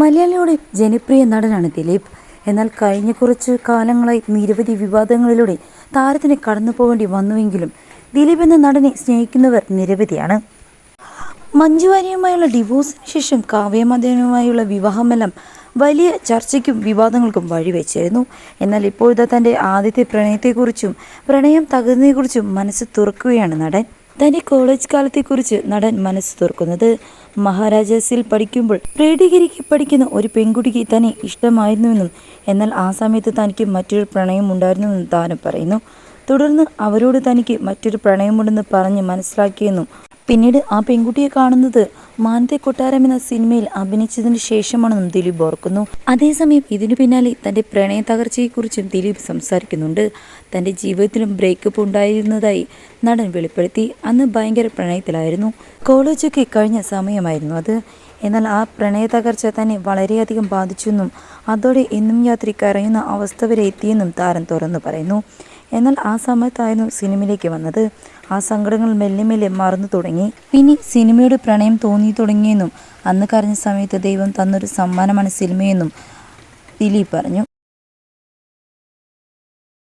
മലയാളിയുടെ ജനപ്രിയ നടനാണ് ദിലീപ്. എന്നാൽ കഴിഞ്ഞ കുറച്ച് കാലങ്ങളായി നിരവധി വിവാദങ്ങളിലൂടെ താരത്തിന് കടന്നു പോകേണ്ടി വന്നുവെങ്കിലും ദിലീപ് എന്ന നടനെ സ്നേഹിക്കുന്നവർ നിരവധിയാണ്. മഞ്ജു വാര്യരുമായുള്ള ഡിവോഴ്സിന് ശേഷം കാവ്യമാധ്യമവുമായുള്ള വിവാഹമെല്ലാം വലിയ ചർച്ചയ്ക്കും വിവാദങ്ങൾക്കും വഴിവെച്ചിരുന്നു. എന്നാൽ ഇപ്പോഴത്തെ തന്റെ ആദ്യത്തെ പ്രണയത്തെക്കുറിച്ചും പ്രണയം തകർന്നതിനെക്കുറിച്ചും മനസ്സ് തുറക്കുകയാണ് നടൻ. തന്റെ കോളേജ് കാലത്തെക്കുറിച്ച് നടൻ മനസ്സ് തുറക്കുന്നത് മഹാരാജാസിൽ പഠിക്കുമ്പോൾ പ്രീഡിഗിരിക്ക് പഠിക്കുന്ന ഒരു പെൺകുട്ടിക്ക് തന്നെ ഇഷ്ടമായിരുന്നുവെന്നും എന്നാൽ ആ സമയത്ത് തനിക്ക് മറ്റൊരു പ്രണയം ഉണ്ടായിരുന്നുവെന്നും താരം പറയുന്നു. തുടർന്ന് അവരോട് തനിക്ക് മറ്റൊരു പ്രണയമുണ്ടെന്ന് പറഞ്ഞ് മനസ്സിലാക്കിയെന്നും പിന്നീട് ആ പെൺകുട്ടിയെ കാണുന്നത് മാനത്തെ കൊട്ടാരം എന്ന സിനിമയിൽ അഭിനയിച്ചതിന് ശേഷമാണെന്നും ദിലീപ് ഓർക്കുന്നു. അതേസമയം ഇതിനു പിന്നാലെ തന്റെ പ്രണയ തകർച്ചയെക്കുറിച്ചും ദിലീപ് സംസാരിക്കുന്നുണ്ട്. തന്റെ ജീവിതത്തിലും ബ്രേക്കപ്പ് ഉണ്ടായിരുന്നതായി നടൻ വെളിപ്പെടുത്തി. അന്ന് ഭയങ്കര പ്രണയത്തിലായിരുന്നു. കോളേജൊക്കെ കഴിഞ്ഞ സമയമായിരുന്നു അത്. എന്നാൽ ആ പ്രണയ തകർച്ച തന്നെ വളരെയധികം ബാധിച്ചെന്നും അതോടെ എന്നും യാത്രി കരയുന്ന അവസ്ഥ വരെ എത്തിയെന്നും താരം തുറന്നു പറയുന്നു. എന്നാൽ ആ സമയത്തായിരുന്നു സിനിമയിലേക്ക് വന്നത്. ആ സങ്കടങ്ങൾ മെല്ലെ മെല്ലെ മറന്നു തുടങ്ങി. പിന്നെ സിനിമയുടെ പ്രണയം തോന്നി തുടങ്ങിയെന്നും അന്ന് കരഞ്ഞ സമയത്ത് ദൈവം തന്നൊരു സമ്മാനമാണ് സിനിമയെന്നും ദിലീപ് പറഞ്ഞു.